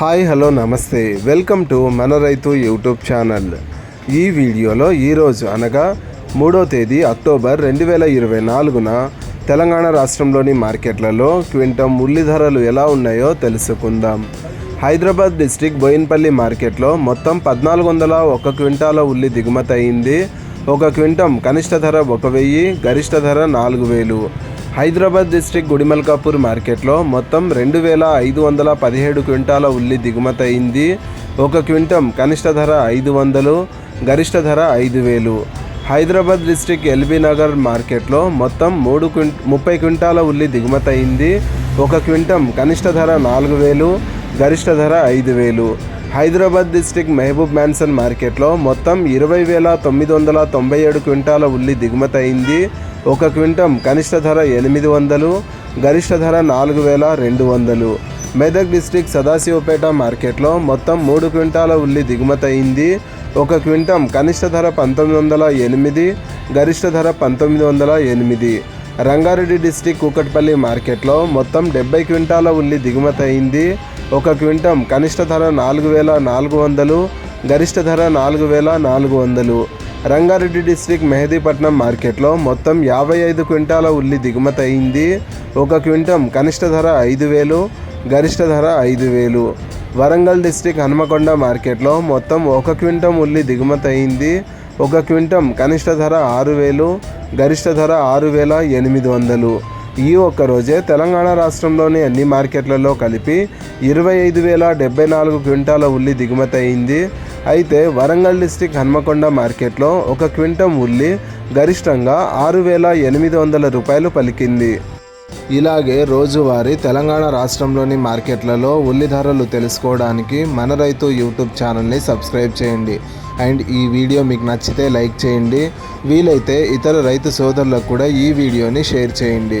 Hi hello నమస్తే. Welcome to మన రైతు యూట్యూబ్ ఛానల్. ఈ వీడియోలో ఈరోజు అనగా మూడో తేదీ అక్టోబర్ రెండు వేల ఇరవై నాలుగున తెలంగాణ రాష్ట్రంలోని మార్కెట్లలో క్వింటం ఉల్లి ధరలు ఎలా ఉన్నాయో తెలుసుకుందాం. హైదరాబాద్ డిస్టిక్ బోయిన్పల్లి మార్కెట్లో మొత్తం పద్నాలుగు వందల ఒక క్వింటాల ఉల్లి దిగుమతి అయింది. ఒక క్వింటం కనిష్ట ధర ఒక వెయ్యి గరిష్ట ధర నాలుగు వేలు. హైదరాబాద్ డిస్టిక్ గుడిమల్కాపూర్ మార్కెట్లో మొత్తం రెండు వేల ఐదు వందల పదిహేడు క్వింటాల ఉల్లి దిగుమతి అయింది. ఒక క్వింటం కనిష్ట ధర ఐదు వందలు గరిష్ట ధర ఐదు వేలు. హైదరాబాద్ డిస్టిక్ ఎల్బీ నగర్ మార్కెట్లో మొత్తం మూడు క్వింట ముప్పై క్వింటాల ఉల్లి దిగుమతి అయింది. ఒక క్వింటం కనిష్ట ధర నాలుగు వేలు గరిష్ట ధర ఐదు వేలు. హైదరాబాద్ డిస్టిక్ మహబూబ్ మ్యాన్సన్ మార్కెట్లో మొత్తం ఇరవై వేల తొమ్మిది వందల తొంభై ఏడు క్వింటాల ఉల్లి దిగుమతి అయింది. ఒక క్వింటం కనిష్ట ధర ఎనిమిది వందలు గరిష్ట ధర నాలుగు వేల రెండు వందలు. మెదక్ డిస్టిక్ సదాశివపేట మార్కెట్లో మొత్తం మూడు క్వింటాల ఉల్లి దిగుమతి అయింది. ఒక క్వింటం కనిష్ట ధర పంతొమ్మిది వందల ఎనిమిది గరిష్ట ధర పంతొమ్మిది వందల ఎనిమిది. రంగారెడ్డి డిస్టిక్ కూకట్పల్లి మార్కెట్లో మొత్తం డెబ్బై క్వింటాల ఉల్లి దిగుమతి అయింది. ఒక క్వింటం కనిష్ట ధర నాలుగు వేల నాలుగు వందలు గరిష్ట ధర నాలుగు వేల నాలుగు వందలు. రంగారెడ్డి డిస్టిక్ మెహదీపట్నం మార్కెట్లో మొత్తం యాభై ఐదు క్వింటాల ఉల్లి దిగుమతి అయింది. ఒక క్వింటం కనిష్ట ధర ఐదు వేలు గరిష్ట ధర ఐదు వేలు. వరంగల్ డిస్టిక్ హనుమకొండ మార్కెట్లో మొత్తం ఒక క్వింటం ఉల్లి దిగుమతి అయింది. ఒక క్వింటం కనిష్ట ధర ఆరు వేలు గరిష్ట ధర ఆరు వేల ఎనిమిది వందలు. ఈ ఒక్క రోజే తెలంగాణ రాష్ట్రంలోని అన్ని మార్కెట్లలో కలిపి ఇరవై ఐదు వేల డెబ్బై నాలుగు క్వింటాల ఉల్లి దిగుమతి అయింది. అయితే వరంగల్ డిస్టిక్ హన్మకొండ మార్కెట్లో ఒక క్వింటం ఉల్లి గరిష్టంగా ఆరు వేల ఎనిమిది వందల రూపాయలు పలికింది. ఇలాగే రోజువారీ తెలంగాణ రాష్ట్రంలోని మార్కెట్లలో ఉల్లి ధరలు తెలుసుకోవడానికి మన రైతు యూట్యూబ్ ఛానల్ని సబ్స్క్రైబ్ చేయండి. అండ్ ఈ వీడియో మీకు నచ్చితే లైక్ చేయండి. వీలైతే ఇతర రైతు సోదరులకు కూడా ఈ వీడియోని షేర్ చేయండి.